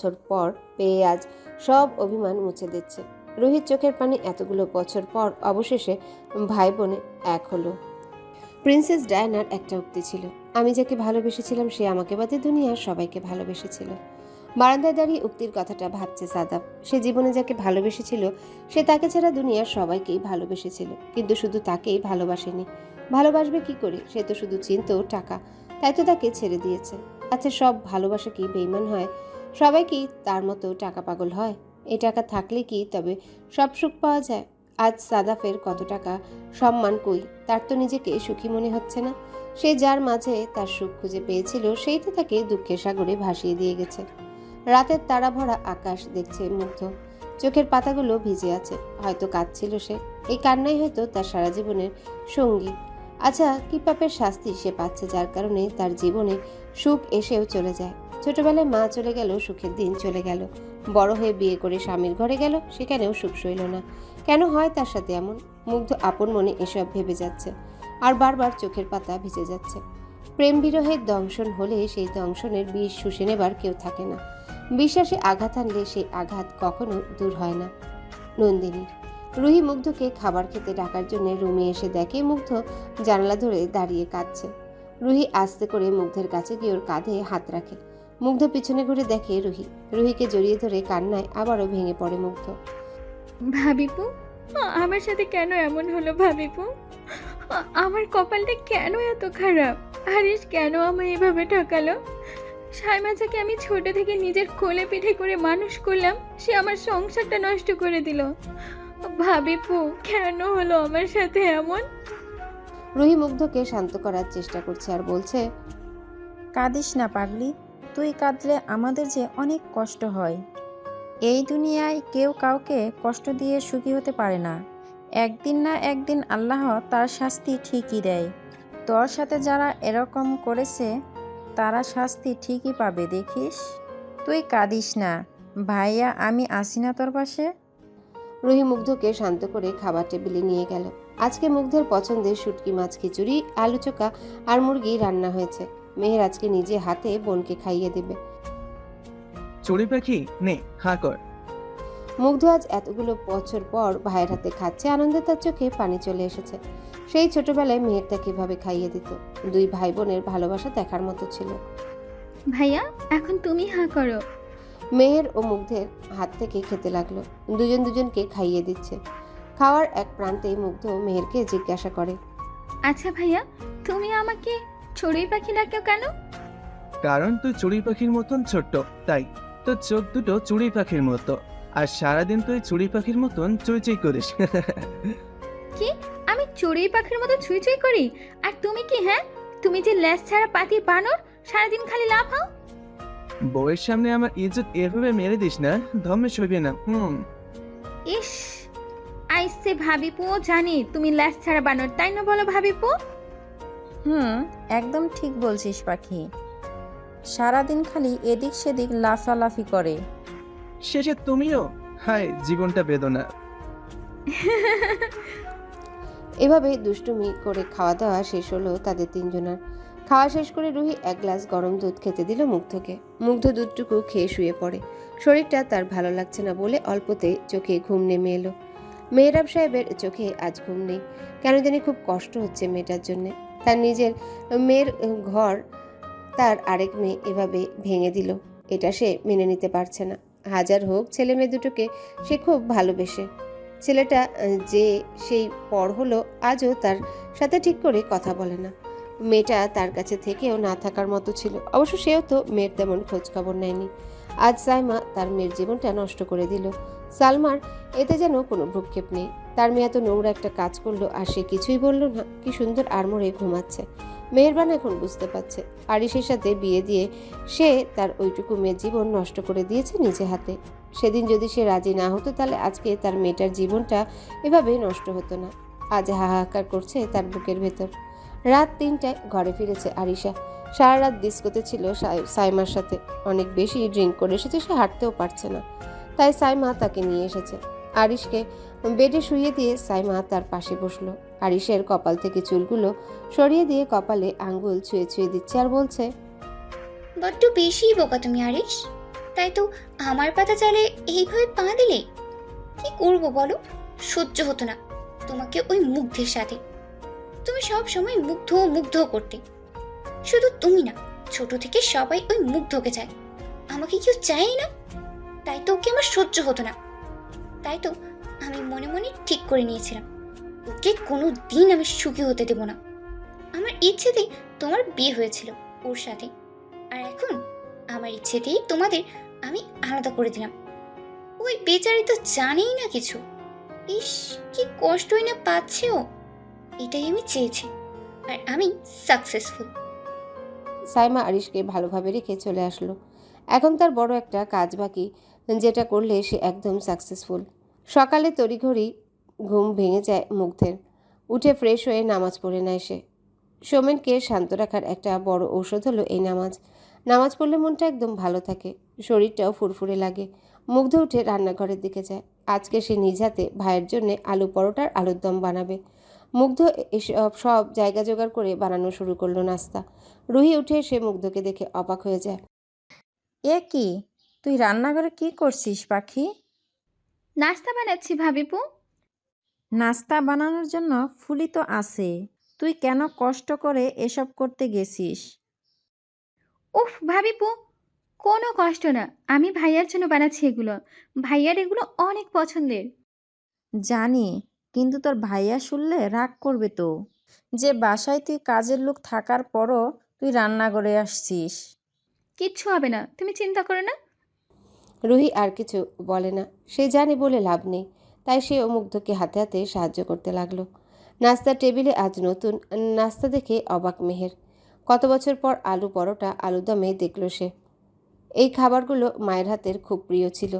বছর পর পেয়ে আজ সব অভিমান মুছে দিচ্ছে। রোহিত চোখের পানি এতগুলো বছর পর অবশেষে ভাই বোনে এক হলো। প্রিন্সেস ডায়ানার একটা উক্তি ছিল, আমি যাকে ভালোবেসেছিলাম সে আমাকে বাদে দুনিয়ার সবাইকে ভালোবেসেছিল। বারান্দায় দাঁড়িয়ে উক্তির কথাটা ভাবছে সাদাব, সে জীবনে যাকে ভালোবেসেছিল, সে তাকে ছাড়া দুনিয়ার সবাইকেই ভালোবেসেছিল, কিন্তু শুধু তাকেই ভালোবাসেনি। ভালোবাসবে কি করে? সে তো শুধু চিনতো টাকা, তাই তো তাকে ছেড়ে দিয়েছে। আচ্ছা সব ভালোবাসা কি বেইমান হয়? সবাই কি তার মতো টাকা পাগল হয়? এই টাকা থাকলে কি তবে সব সুখ পাওয়া যায়? আজ সাদাফের কত টাকা? সম্মান কই? তার তো নিজেকে সুখী মনে হচ্ছে না। সে যার মাঝে তার সুখ খুঁজে পেয়েছিল সেই তো তাকে দুঃখের সাগরে ভাসিয়ে দিয়ে গেছে। রাতের তারা ভরা আকাশ দেখছে মুগ্ধ। চোখের পাতাগুলো ভিজে আছে। হয়তো কাঁদছিল সে। এই কান্নাই হয়তো তার সারা জীবনের সঙ্গী। আচ্ছা কি পাপের শাস্তি সে পাচ্ছে যার কারণে তার জীবনে সুখ এসেও চলে যায়? ছোটবেলায় মা চলে গেল, সুখের দিন চলে গেল। বড় হয়ে বিয়ে করে স্বামীর ঘরে গেল, সেখানেও সুখ সইল না। কেন হয় তার সাথে এমন? মুগ্ধ আপন মনে এসব ভেবে যাচ্ছে। আর বারবার চোখের পাতা ভিজে যাচ্ছে। প্রেম বিরহের দংশন হলে সেই দংশনের বিষ শুষে নেবার কেউ থাকে না। বিশ্বাসে আঘাত আনলে সেই আঘাত কখনো দূর হয় না। নন্দিনী রুহি মুগ্ধকে খাবার খেতে ডাকার জন্য রুমে এসে দেখে মুগ্ধ জানালা ধরে দাঁড়িয়ে কাঁদছে। রুহি আস্তে করে মুগ্ধের কাছে গিয়ে ওর কাঁধে হাত রাখে। মুগ্ধ পিছনে ঘুরে দেখে রুহি। রুহিকে জড়িয়ে ধরে কান্নায় আবারও ভেঙে পড়ে মুগ্ধ। ভাবিপু আমার সাথে কেন এমন হলো ভাবিপু? আমার কপালটা কেন এত খারাপ? হারিস কেন আমায় এভাবে ঠকালো? সাইমাজাকে আমি ছোট থেকে নিজের কোলে পিঠে করে মানুষ করলাম সে আমার সংসারটা নষ্ট করে দিল। ভাবিপু কেন হলো আমার সাথে এমন? রুহি মুগ্ধকে শান্ত করার চেষ্টা করছে আর বলছে কাঁদিস না পাগলি। তুই কাঁদলে আমাদের যে অনেক কষ্ট হয়। এই দুনিয়ায় কেউ কাউকে কষ্ট দিয়ে সুখী হতে পারে না। একদিন না একদিন আল্লাহ তার শাস্তি ঠিকই দেয়। তোর সাথে যারা এরকম করেছে, তারা শাস্তি ঠিকই পাবে, দেখিস। তুই কাঁদিস না। ভাইয়া, আমি আসি না তোর পাশে। রুহি মুগ্ধকে শান্ত করে খাবার টেবিলে নিয়ে গেল। আজকে মুগ্ধের পছন্দের শুটকি, মাছ, খিচুড়ি, আলু চোখা আর মুরগি রান্না হয়েছে। মেহের আজকে নিজে হাতে বোনকে খাইয়ে দেবে। চড়ি পাখি? নে হা কর। মুগ্ধ আজ এতগুলো বছর পর ভাইয়ের হাতে খাচ্ছে আনন্দে তার চোখে পানি চলে এসেছে। সেই ছোটবেলায় মেহেরটা কীভাবে খাইয়ে দিত? দুই ভাই বোনের ভালোবাসা দেখার মতো ছিল। ভাইয়া এখন তুমি হা করো। মেহের ও মুগ্ধের হাত থেকে খেতে লাগল। দুজন দুজনকে খাইয়ে দিচ্ছে। খাওয়ার এক প্রান্তে মুগ্ধ মেহেরকে জিজ্ঞাসা করে। আচ্ছা ভাইয়া তুমি আমাকে চড়ুই পাখি ডাকেও কেন? কারণ তুই চড়ুই পাখির মতন ছোট্ট তাই তোর চোখ দুটো চুড়ি পাখির মতো। আর সারাদিন তুই চুড়ি পাখির মতন চুইচুই করিস। কি? আমি চড়ুই পাখির মতো ছুঁই করি? আর তুমি কি হ্যাঁ? তুমি যে ল্যাস ছাড়া পাতি বানর সারাদিন খালি লাফাও বউয়ের সামনে আমার ইজ্জত এভাবে মেরে দিস না ধমে সইবে না হুম। ইস আইসে ভাবিপু জানি তুমি ল্যাস ছাড়া বানর তাই না বলো ভাবিপু? হুম একদম ঠিক বলছিস পাখি। সারাদিন খালি এদিক সেদিক লাফালাফি করে। শেষে তুমিও? হায় জীবনটা বেদনা। এভাবে দুষ্টুমি করে খাওয়া দাওয়া শেষ হলো তাদের তিনজনের। খাওয়া শেষ করে রুহি এক গ্লাস গরম দুধ খেতে দিল মুগ্ধকে মুগ্ধ দুধটুকু খেয়ে শুয়ে পড়ে। শরীরটা তার ভালো লাগছে না বলে অল্পতে চোখে ঘুম নেমে এলো। মেহরাব সাহেবের চোখে আজ ঘুম নেই। কেন জানি খুব কষ্ট হচ্ছে মেয়েটার জন্যে। তার নিজের মেয়ের ঘর তার আরেক মেয়ে এভাবে ভেঙে দিল। এটা সে মেনে নিতে পারছে না। হাজার হোক, ছেলে মেয়ে দুটোকে সে খুব ভালোবেসে। ছেলেটা যে সেই পর হলো, আজও তার সাথে ঠিক করে কথা বলে না। মেয়েটা তার কাছে থেকেও না থাকার মতো ছিল। অবশ্য সেও তো মেয়ের তেমন খোঁজখবর নেয়নি। আজ সাইমা তার মেয়ের জীবনটা নষ্ট করে দিল। সালমার এতে যেন কোনো ভ্রুক্ষেপ নেই। তার মেয়ে এত নোংরা একটা কাজ করল আর সে কিছুই বলল না। কি সুন্দর আড়মোড়ে ঘুমাচ্ছে। মেহেরবান এখন বুঝতে পারছে। আরিসের সাথে বিয়ে দিয়ে সে তার ওইটুকু মেয়ের জীবন নষ্ট করে দিয়েছে নিজে হাতে। সেদিন যদি সে রাজি না হতো তাহলে আজকে তার মেয়েটার জীবনটা এভাবে নষ্ট হতো না। আজ হাহাকার করছে তার বুকের ভেতর। রাত তিনটায় ঘরে ফিরেছে আরিশা। সারা রাত ডিস্কোতে ছিল সাই- সাইমার সাথে। অনেক বেশি ড্রিঙ্ক করে এসেছে, সে হাঁটতেও পারছে না। তাই সাইমা তাকে নিয়ে এসেছে। আরিশকে বেডে শুইয়ে দিয়ে সাইমা তার পাশে বসল। আরিশের কপাল থেকে চুলগুলো সরিয়ে দিয়ে কপালে আঙ্গুল ছুঁয়ে ছুঁয়ে দিচ্ছে আর বলছে, বড্ড বেশি বোকা তুমি আরিস তাই তো আমার পাতা চালে এইভাবে পা দিলে? কি করব বলো? সহ্য হতো না তোমাকে ওই মুগ্ধের সাথে। তুমি সব সময় মুগ্ধ মুগ্ধ করতে। শুধু তুমি না, ছোট থেকে সবাই ওই মুগ্ধকে চায়। আমাকে কেউ চায় না। তাই তো ওকে আমার সহ্য হতো না। তাই তো আমি মনে মনে ঠিক করে নিয়েছিলাম। ওকে কোনো দিন আমি সুখী হতে দেব না। আমার ইচ্ছেতেই তোমার বিয়ে হয়েছিল ওর সাথে। আর এখন আমার ইচ্ছেতেই তোমাদের আমি আলাদা করে দিলাম। ওই বেচারি তো জানেই না কিছু। ইস, কি কষ্টই না পাচ্ছে ও। এটাই আমি চেয়েছি, আর আমি সাকসেসফুল সাইমা আরিশকে ভালোভাবে রেখে চলে আসলো। এখন তার বড় একটা কাজ বাকি, যেটা করলে সে একদম সাকসেসফুল সকালে তড়িঘড়ি ঘুম ভেঙে যায় মুগ্ধের। উঠে ফ্রেশ হয়ে নামাজ পড়ে নেয় সে। সোমেনকে শান্ত রাখার একটা বড় ঔষধ হলো এই নামাজ। নামাজ পড়লে মনটা একদম ভালো থাকে, শরীরটাও ফুরফুরে লাগে। মুগ্ধ উঠে রান্নাঘরের দিকে যায়। আজকে সে নিজ হাতে ভাইয়ের জন্যে আলু পরোটার আলুর দম বানাবে। মুগ্ধ এসব সব জায়গা জোগাড় করে বানানো শুরু করল নাস্তা। রুহি উঠে এসে মুগ্ধকে দেখে অবাক হয়ে যায়। এ কি? তুই রান্নাঘরে কি করছিস পাখি? নাস্তা বানাচ্ছি ভাবিপু। নাস্তা বানানোর জন্য ফুলি তো আছে। তুই কেন কষ্ট করে এসব করতে গেছিস? উফ ভাবিপু কোনো কষ্ট না। আমি ভাইয়ার জন্য বানাচ্ছি এগুলো। ভাইয়ার এগুলো অনেক পছন্দের। জানি কিন্তু তোর ভাইয়া শুনলে রাগ করবে তো। যে বাসায় তুই কাজের লোক থাকার পরও তুই রান্নাঘরে আসছিস। কিচ্ছু হবে না। তুমি চিন্তা করো না। রুহি আর কিছু বলে না। সে জানে বলে লাভ নেই। তাই সে ও মুগ্ধকে হাতে হাতে সাহায্য করতে লাগল। নাস্তার টেবিলে আজ নতুন নাস্তা দেখে অবাক মেহের। কত বছর পর আলু পরোটা আলুদমে দেখল সে। এই খাবারগুলো মায়ের হাতের খুব প্রিয় ছিল।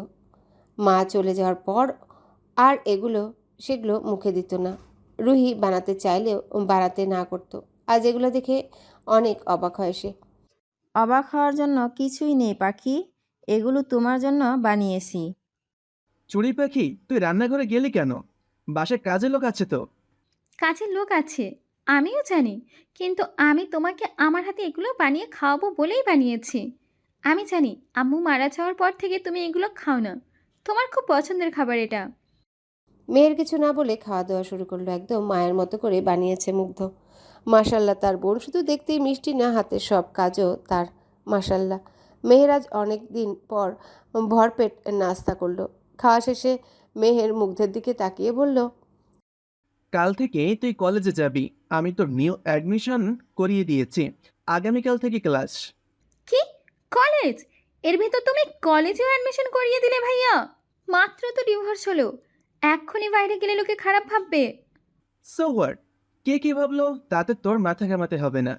মা চলে যাওয়ার পর আর এগুলো, সেগুলো মুখে দিত না। রুহি বানাতে চাইলেও বানাতে না করতো। আজ এগুলো দেখে অনেক অবাক হয় সে। অবাক হওয়ার জন্য কিছুই নেই, পাখি। এগুলো তোমার জন্য বানিয়েছি। চুড়ি পাখি তুই রান্নাঘরে গেলি কেন? বাসায় কাজের লোক আছে তো? কাজের লোক আছে আমিও জানি কিন্তু আমি তোমাকে আমার হাতে এগুলো বানিয়ে খাওয়াবো বলেই বানিয়েছি। আমি জানি আম্মু মারা যাওয়ার পর থেকে তুমি এগুলো খাও না। তোমার খুব পছন্দের খাবার এটা। মেয়ের কিছু না বলে খাওয়া দাওয়া শুরু করল একদম মায়ের মতো করে বানিয়েছে মুগ্ধ। মাসাল্লাহ তার বোন শুধু দেখতেই মিষ্টি না হাতে সব কাজও তার মাসাল্লাহ মেহেরাজ অনেক দিন পর ভরপেট নাস্তা করল। খাওয়া শেষে মেহের মুগ্ধের দিকে তাকিয়ে বলল কাল থেকে তুই কলেজে যাবি। আমি তোর নিউ অ্যাডমিশন করিয়ে দিয়েছি। আগামীকাল থেকে ক্লাস। কি? কলেজ? এর ভেতর তুমি কলেজেও অ্যাডমিশন করিয়ে দিলে ভাইয়া। মাত্র তো ডিভোর্স হলো। এক্ষুনি বাইরে গেলে লোকে খারাপ ভাববে। সো হোয়াট কে কি ভাবলো? তাতে তোর মাথা ঘামাতে হবে না।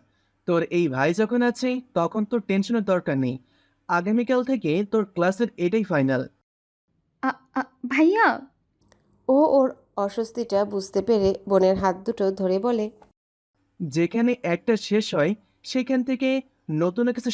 তোর এই ভাই যখন আছে তখন তোর টেনশনের দরকার নেই। আগামীকাল থেকে তোর ক্লাসের এটাই ফাইনাল। আ- আ- ভাইয়া? ও ওর অস্বস্তিটা বুঝতে পেরে বোনের হাত দুটো ধরে বলে যেখানে একটা শেষ হয় সেখান থেকে নতুন কিছু